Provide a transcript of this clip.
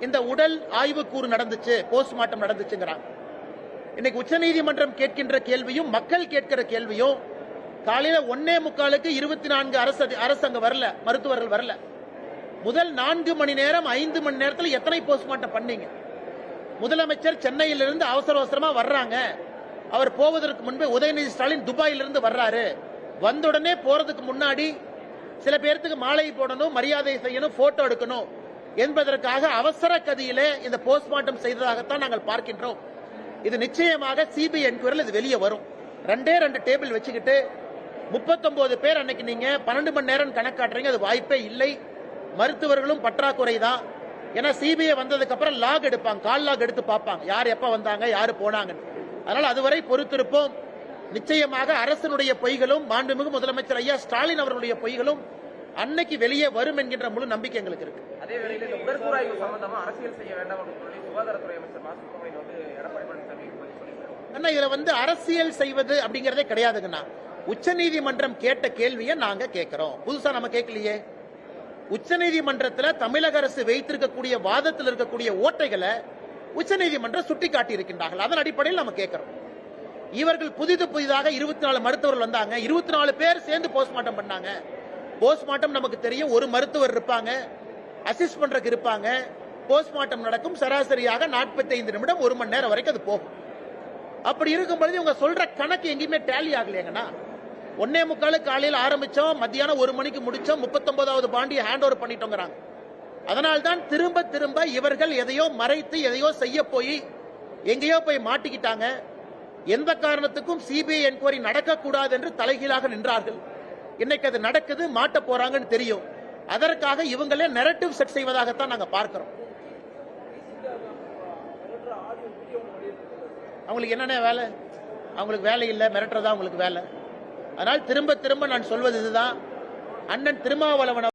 இந்த உடல் ஆய்வுக்கூறு நடந்துச்சு போஸ்ட்மார்ட்டம் நடந்துச்சுங்கிறாங்க. இன்னைக்கு உச்சநீதிமன்றம் கேட்கின்ற கேள்வியும் மக்கள் கேட்கிற கேள்வியும் காலையில ஒன்னே முக்காலுக்கு இருபத்தி நான்கு அரசு அரசு அங்க வரல மருத்துவர்கள் வரல. முதல் நான்கு மணி நேரம் ஐந்து மணி நேரத்தில் எத்தனை போஸ்ட்மார்ட்டம் பண்ணீங்க? முதலமைச்சர் சென்னையிலிருந்து அவசர அவசரமா வர்றாங்க. அவர் போவதற்கு முன்பே உதயநிதி ஸ்டாலின் துபாயிலிருந்து வர்றாரு. வந்த உடனே போறதுக்கு முன்னாடி சில பேர்த்துக்கு மாலை போடணும் மரியாதை செய்யணும் போட்டோ எடுக்கணும். என்பதற்காக அவசர கதியிலே இந்த போஸ்ட்மார்ட்டம் செய்ததாகத்தான் நாங்கள் பார்க்கின்றோம். இது நிச்சயமாக சிபிஐ என்கொயரில் இது வெளியே வரும். ரெண்டே ரெண்டு டேபிள் வச்சுக்கிட்டு முப்பத்தொன்பது பேர் அன்னைக்கு நீங்க பன்னெண்டு மணி நேரம் கணக்காட்டுறீங்க அது வாய்ப்பே இல்லை. மருத்துவர்களும் பற்றாக்குறை தான் ஏன்னா சிபிஐ வந்ததுக்கு அப்புறம் லாக் எடுப்பாங்க கால் லாக் எடுத்து பார்ப்பாங்க. யார் எப்ப வந்தாங்க யாரு போனாங்கன்னு. அதனால அதுவரை பொறுத்திருப்போம். நிச்சயமாக அரசனுடைய பொய்களும் மாண்புமிகு முதலமைச்சர் ஐயா ஸ்டாலின் அவர்களுடைய பொய்களும் அன்னைக்கு வெளியே வரும் என்கின்ற முழு நம்பிக்கை எங்களுக்கு இருக்கு. அதே வேளையில் இந்த உடற்கூறாய்வு சம்பந்தமா அரசியல் செய்ய வேண்டாம் அப்படின்னு சொல்லி சுகாதாரத்துறை அமைச்சர் மா சுப்பிரமணியன் வந்து எடப்பாடி பழனிசாமி அண்ணா இதுல வந்து அரசியல் செய்வது அப்படிங்கறதே கிடையாதுங்கண்ணா. உச்சநீதிமன்றம் கேட்ட கேள்வியை நாங்க கேட்கிறோம் புதுசா நம்ம கேட்கலையே உச்சநீதிமன்றத்துல தமிழக அரசு வைத்திருக்கக்கூடிய வாதத்தில் இருக்கக்கூடிய ஓட்டைகளை உச்சநீதிமன்றம் சுட்டிக்காட்டி இருக்கின்றார்கள் அதன் அடிப்படையில் நம்ம கேட்கிறோம் இவர்கள் புதிது புதிதாக இருபத்தி நாலு மருத்துவர்கள் வந்தாங்க. இருபத்தி நாலு பேர் சேர்ந்து போஸ்ட்மார்ட்டம் பண்ணாங்க. போஸ்ட்மார்ட்டம் நமக்கு தெரியும். ஒரு மருத்துவர் இருப்பாங்க. அசிஸ்ட் பண்றதுக்கு இருப்பாங்க. போஸ்ட்மார்ட்டம் நடக்கும். சராசரியாக 45 நிமிடம் ஒரு மணி நேரம் வரைக்கும் அது போகும். அப்படி இருக்கும் பொழுது இவங்க சொல்ற கணக்கு எங்கேயுமே டேலி ஆகலையாங்கன்னா ஒன்னே முக்காலு காலையில் ஆரம்பிச்சோம். மத்தியானம் ஒரு மணிக்கு முடிச்சோம். முப்பத்தொன்பதாவது பாண்டியை ஹேண்ட் ஓவர் பண்ணிட்டோங்கிறாங்க. அதனால்தான் திரும்ப திரும்ப இவர்கள் எதையோ மறைத்து எதையோ செய்ய போய் எங்கேயோ போய் மாட்டிக்கிட்டாங்க. எந்த காரணத்துக்கும் சிபிஐ என்கொயரி நடக்கக்கூடாது என்று தலைகீழாக நின்றார்கள். இன்னைக்கு அது நடக்குது மாட்ட போறாங்கன்னு தெரியும். அதற்காக இவங்களே நெரட்டிவ் செட் செய்வதாகத்தான் நாங்க பார்க்கிறோம். அவங்களுக்கு என்னென்ன வேலை? அவங்களுக்கு வேலை இல்லை மிரட்டுறதா அவங்களுக்கு வேலை. அதனால் திரும்ப திரும்ப நான் சொல்வது இதுதான். அண்ணன் திருமாவளவன்